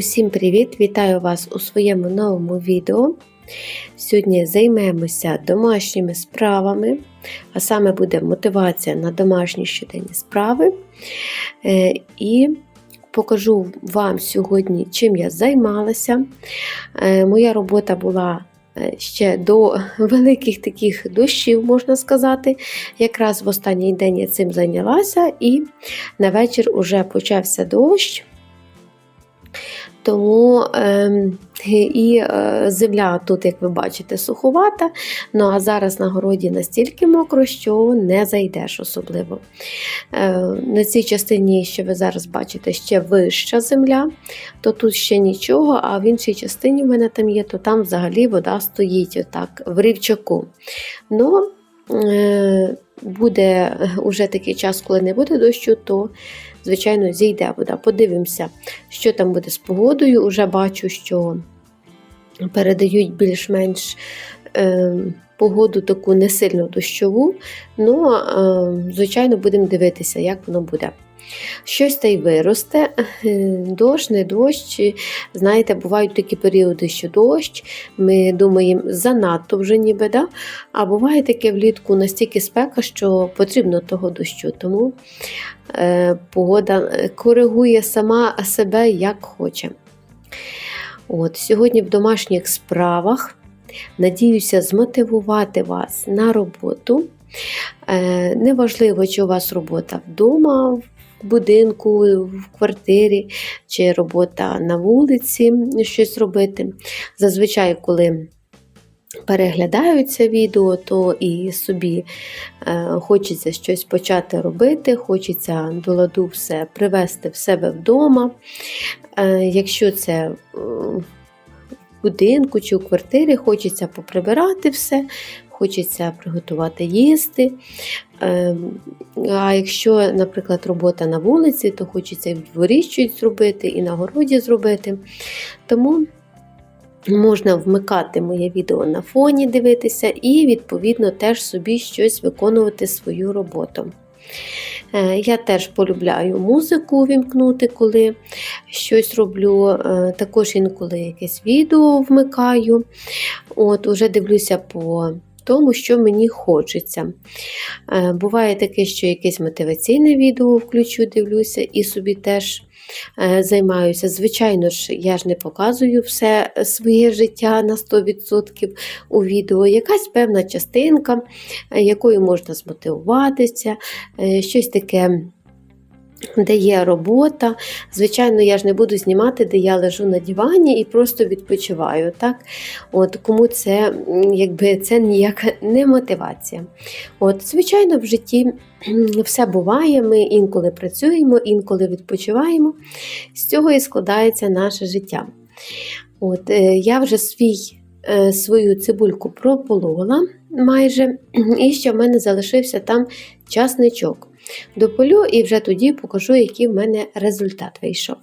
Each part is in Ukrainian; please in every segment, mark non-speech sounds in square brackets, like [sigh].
Усім привіт! Вітаю вас у своєму новому відео. Сьогодні займемося домашніми справами, а саме буде мотивація на домашні щоденні справи. Е, І покажу вам сьогодні, чим я займалася. Е, Моя робота була е, ще до [laughs] великих таких дощів, можна сказати. Якраз в останній день я цим зайнялася, і на вечір уже почався дощ. Тому е, і земля тут, як ви бачите, суховата. Ну а зараз на городі настільки мокро, що не зайдеш особливо. Е, на цій частині, що ви зараз бачите, ще вища земля, то тут ще нічого, а в іншій частині в мене там є, то там взагалі вода стоїть отак в рівчаку. Ну, е, буде уже такий час, коли не буде дощу, то звичайно, зійде вода. Подивимося, що там буде з погодою. Уже бачу, що передають більш-менш е, погоду таку не сильно дощову. Ну, е, звичайно, будемо дивитися, як воно буде. Щось та й виросте, дощ, не дощ. Знаєте, бувають такі періоди, що дощ, ми думаємо, занадто вже ніби, да? а буває таке влітку настільки спека, що потрібно того дощу. Тому е, погода коригує сама себе як хоче. От, Сьогодні в домашніх справах надіюся змотивувати вас на роботу. Е, неважливо, чи у вас робота вдома, будинку, в квартирі, чи робота на вулиці, щось робити. Зазвичай, коли переглядаються відео, то і собі е, хочеться щось почати робити, хочеться до ладу все привести в себе вдома. Е, якщо це в будинку чи у квартирі, хочеться поприбирати все, хочеться приготувати їсти. Ем, а якщо, наприклад, робота на вулиці, то хочеться і в дворі щось зробити, і на городі зробити. Тому можна вмикати моє відео на фоні, дивитися, і, відповідно, теж собі щось виконувати свою роботу. Е, я теж полюбляю музику вімкнути, коли щось роблю. Е, також інколи якесь відео вмикаю. От, Уже дивлюся по тому, що мені хочеться. Е, буває таке, що якесь мотиваційне відео включу, дивлюся, і собі теж е, займаюся. Звичайно ж, я ж не показую все своє життя на 100% у відео. Якась певна частинка, е, якою можна змотивуватися, щось таке де є робота. Звичайно, я ж не буду знімати, де я лежу на дивані і просто відпочиваю. Так? От, Кому це якби, це ніяка не мотивація. От, Звичайно, в житті все буває, ми інколи працюємо, інколи відпочиваємо. З цього і складається наше життя. От, е, Я вже свій. Е, свою цибульку прополола майже, і ще в мене залишився там часничок. Дополю і вже тоді покажу, який в мене результат вийшов.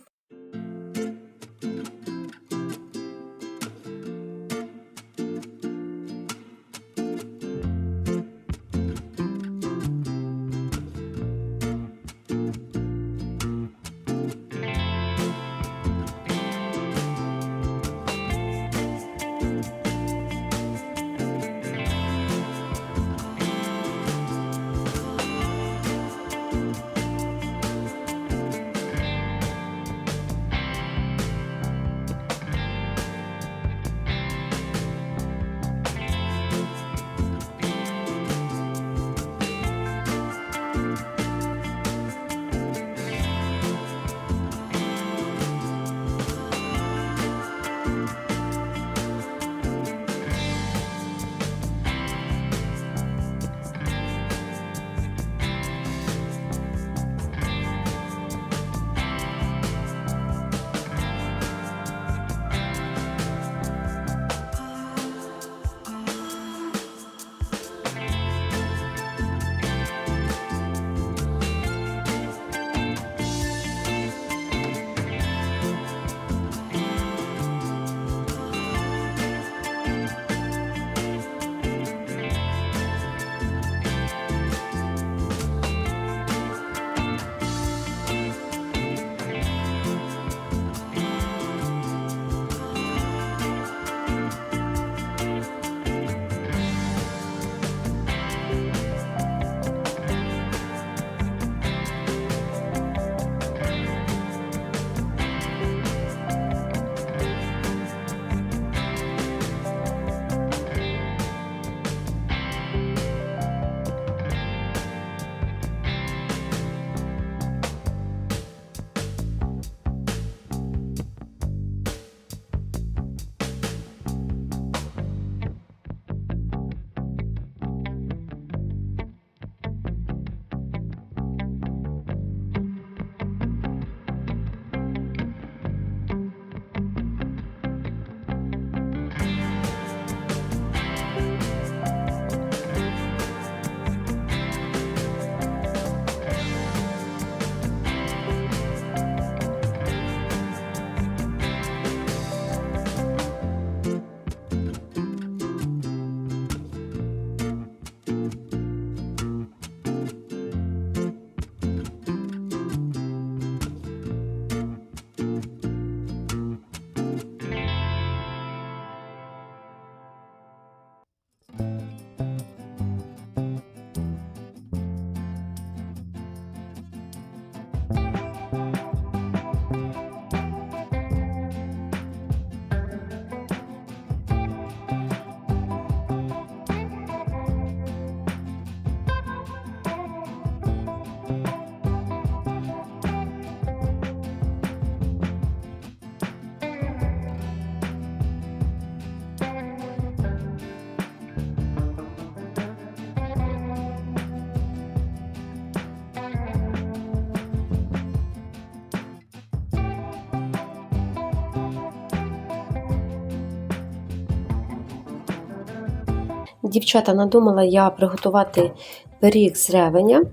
Дівчата, надумала я приготувати пиріг з ревеня.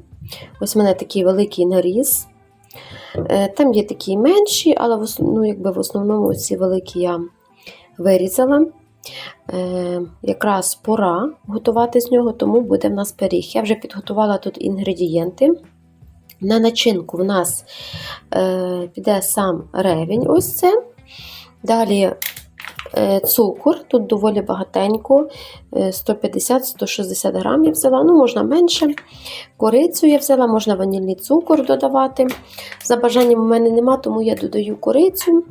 Ось у мене такий великий наріз. Е, Там є такі менші, але в, ос- ну, якби в основному ці великі я вирізала. Е, якраз пора готувати з нього, тому буде в нас пиріг. Я вже підготувала тут інгредієнти. На начинку в нас е, піде сам ревень, ось це. Далі цукор, тут доволі багатенько, е, 150-160 грамів взяла, ну можна менше. Корицю я взяла, можна ванільний цукор додавати. За бажанням у мене нема, тому я додаю корицю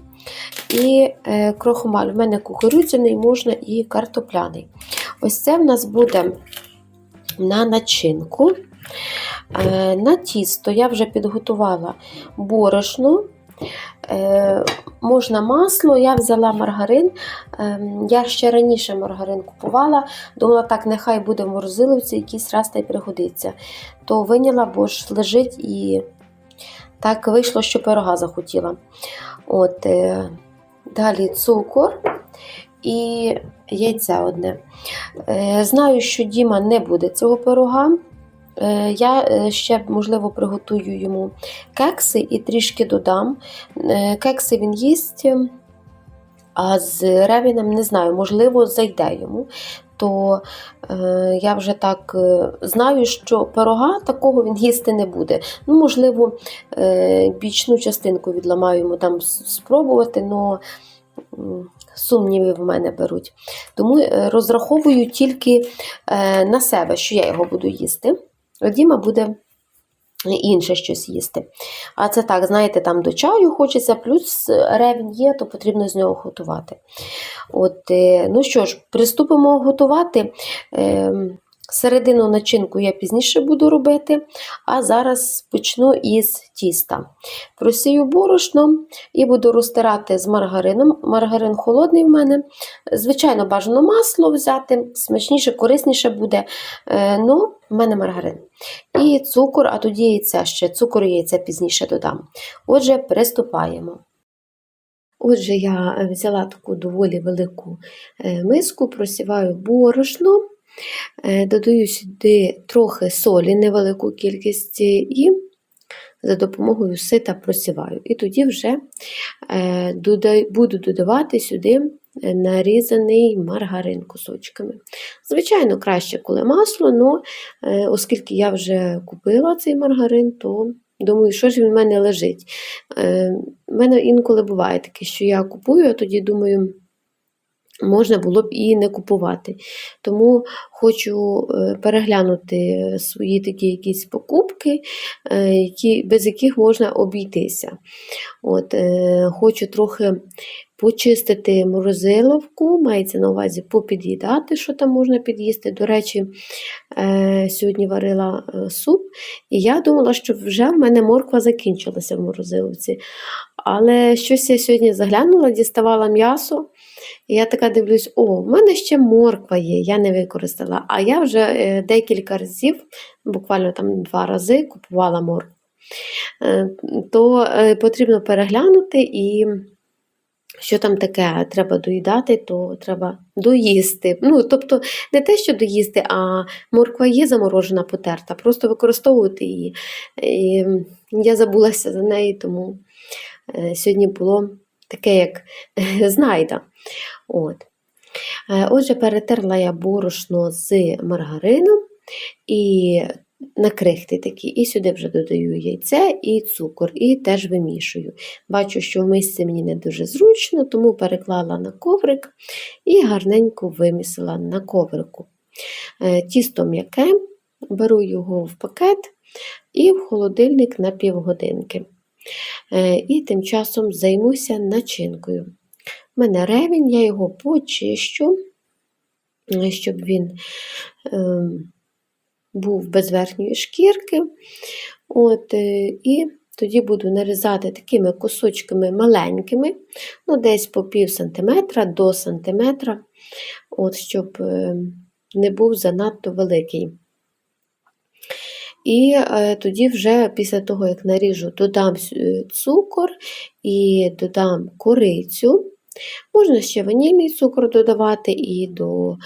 і е, крохмаль. У мене кукурудзяний можна і картопляний. Ось це в нас буде на начинку. Е, На тісто я вже підготувала борошно. Е, можна масло, я взяла маргарин. Ем, Я ще раніше маргарин купувала. Думала, так, нехай буде в морозиловці, якийсь раз та й пригодиться. То виняла, бо ж лежить і так вийшло, що пирога захотіла. От, е, далі цукор і яйце одне. Е, Знаю, що Діма не буде цього пирога. Е, Я е, ще, можливо, приготую йому кекси і трішки додам. Е, Кекси він їсть, а з ревінем не знаю, можливо, зайде йому. То е, я вже так знаю, що пирога такого він їсти не буде. Ну, можливо, е, бічну частинку відламаю йому там спробувати, але сумніви в мене беруть. Тому розраховую тільки е, на себе, що я його буду їсти. Діма буде інше щось їсти. А це так, знаєте, там до чаю хочеться, плюс ревень є, то потрібно з нього готувати. От, е, ну що ж, приступимо готувати. Середину начинку я пізніше буду робити, а зараз почну із тіста. Просію борошно і буду розтирати з маргарином. Маргарин холодний в мене. Звичайно, бажано масло взяти, смачніше, корисніше буде. Е, Ну, в мене маргарин. І цукор, а тоді яйця ще. Цукор і яйця пізніше додам. Отже, приступаємо. Отже, я взяла таку доволі велику е, миску, просіваю борошно, додаю сюди трохи солі, невелику кількість, і за допомогою сита просіваю. І тоді вже е, буду додавати сюди е, нарізаний маргарин кусочками. Звичайно, краще, коли масло, але оскільки я вже купила цей маргарин, то думаю, що ж він в мене лежить. Е, в мене інколи буває таке, що я купую, а тоді думаю, можна було б і не купувати. Тому хочу е, переглянути свої такі якісь покупки, е, які, без яких можна обійтися. От, е, Хочу трохи почистити морозиловку, мається на увазі попід'їдати, що там можна під'їсти. До речі, сьогодні варила суп, і я думала, що вже в мене морква закінчилася в морозиловці. Але щось я сьогодні заглянула, діставала м'ясо. І я така дивлюсь, о, в мене ще морква є, я не використала. А я вже е, декілька разів, буквально там два рази, купувала моркву. Е, То е, потрібно переглянути і. Що там таке треба доїдати, то треба доїсти. Ну, тобто, не те, що доїсти, а морква є заморожена, потерта, просто використовувати її. І я забулася за неї, тому сьогодні було таке, як [laughs] знайда. От. Е, Отже, перетерла я борошно з маргарином і на крихти такі. І сюди вже додаю яйце і цукор, і теж вимішую. Бачу, що в мисці мені не дуже зручно, тому переклала на коврик і гарненько вимісила на коврику. Е, Тісто м'яке, беру його в пакет і в холодильник на півгодинки. Е, І тим часом займуся начинкою. У мене ревень, я його почищу, е, щоб він е, був без верхньої шкірки. От, е, і тоді буду нарізати такими кусочками маленькими, ну, десь по пів сантиметра до сантиметра, от, щоб е, не був занадто великий. І е, тоді вже після того, як наріжу, додам е, цукор і додам корицю. Можна ще ванільний цукор додавати і до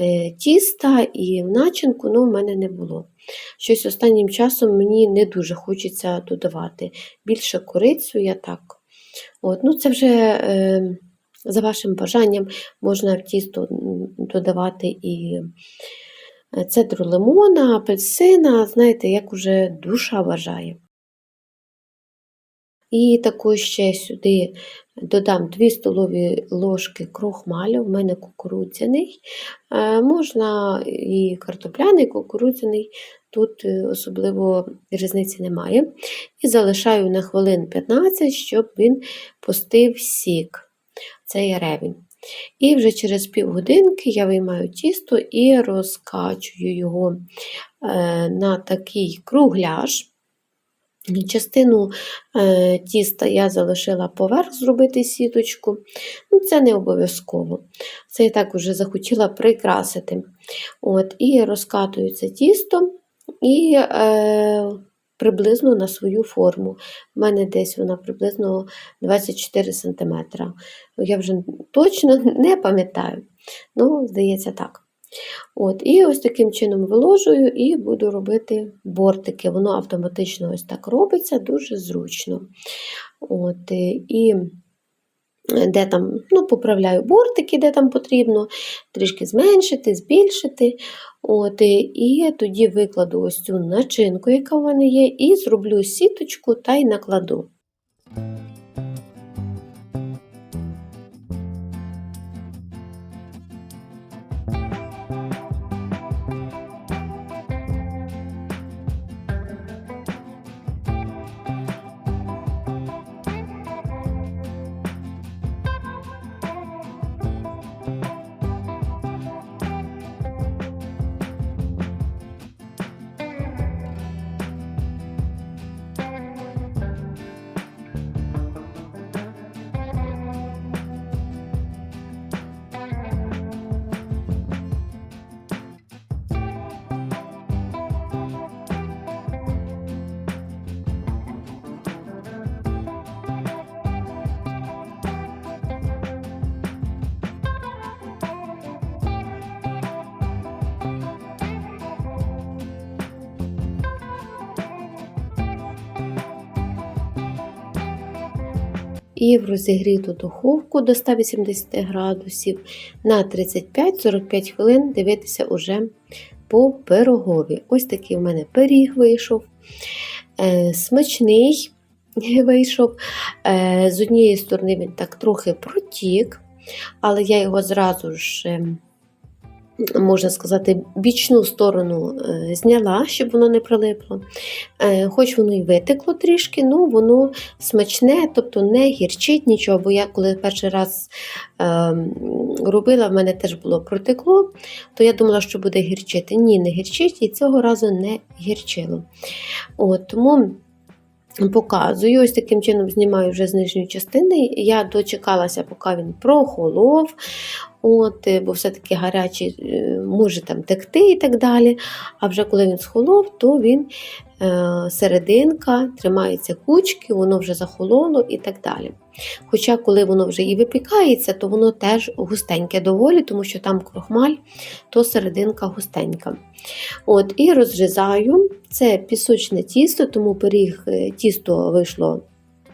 е, тіста, і в начинку, але в мене не було. Щось останнім часом мені не дуже хочеться додавати. Більше корицю я так. От, ну Це вже е, за вашим бажанням можна в тісто додавати і цедру лимона, апельсина, знаєте, як уже душа бажає. І також ще сюди додам 2 столові ложки крохмалю, в мене кукурудзяний. Е, можна і картопляний, кукурудзяний, тут е, особливо різниці немає. І залишаю на хвилин 15, щоб він пустив сік, цей ревень. І вже через півгодинки я виймаю тісто і розкачую його е, на такий кругляш. Частину е, тіста я залишила поверх зробити сіточку, ну це не обов'язково. Це я так вже захотіла прикрасити. От, І розкатую це тісто і е, приблизно на свою форму. У мене десь вона приблизно 24 см. Я вже точно [laughs] не пам'ятаю, ну, здається, так. От, І ось таким чином виложую і буду робити бортики. Воно автоматично ось так робиться, дуже зручно. От, І де там, ну, поправляю бортики, де там потрібно, трішки зменшити, збільшити. От, І тоді викладу ось цю начинку, яка в мене є, і зроблю сіточку та й накладу. І в розігріту духовку до 180 градусів на 35-45 хвилин дивитися уже по пирогові. Ось такий в мене пиріг вийшов. Е, смачний [laughs] вийшов. Е, з однієї сторони він так трохи протік, але я його зразу ж. Можна сказати, бічну сторону е, зняла, щоб воно не прилипло. Е, хоч воно і витекло трішки, ну воно смачне, тобто не гірчить нічого, бо я коли перший раз ем, робила, в мене теж було протекло, то я думала, що буде гірчити. Ні, не гірчить, і цього разу не гірчило. От, Тому Показую, ось таким чином знімаю вже з нижньої частини. Я дочекалася, поки він прохолов, от, е, бо все-таки гарячий е, може там текти і так далі. А вже коли він схолов, то він серединка, тримаються кучки, воно вже захололо і так далі. Хоча, коли воно вже і випікається, то воно теж густеньке доволі, тому що там крохмаль, то серединка густенька. От, І розрізаю це пісочне тісто, тому пиріг е, тісто вийшло.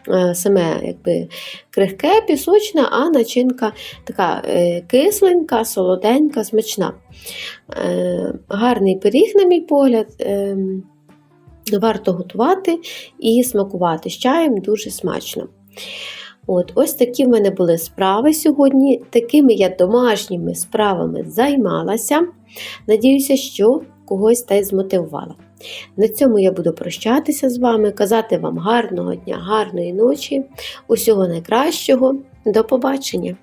Е, саме якби крихке, пісочне, а начинка така кисленька, солоденька, смачна. Гарний пиріг, на мій погляд. Варто готувати і смакувати з чаєм дуже смачно. От, Ось такі в мене були справи сьогодні. Такими я домашніми справами займалася. Надіюся, що когось та й змотивувала. На цьому я буду прощатися з вами, казати вам гарного дня, гарної ночі, усього найкращого. До побачення!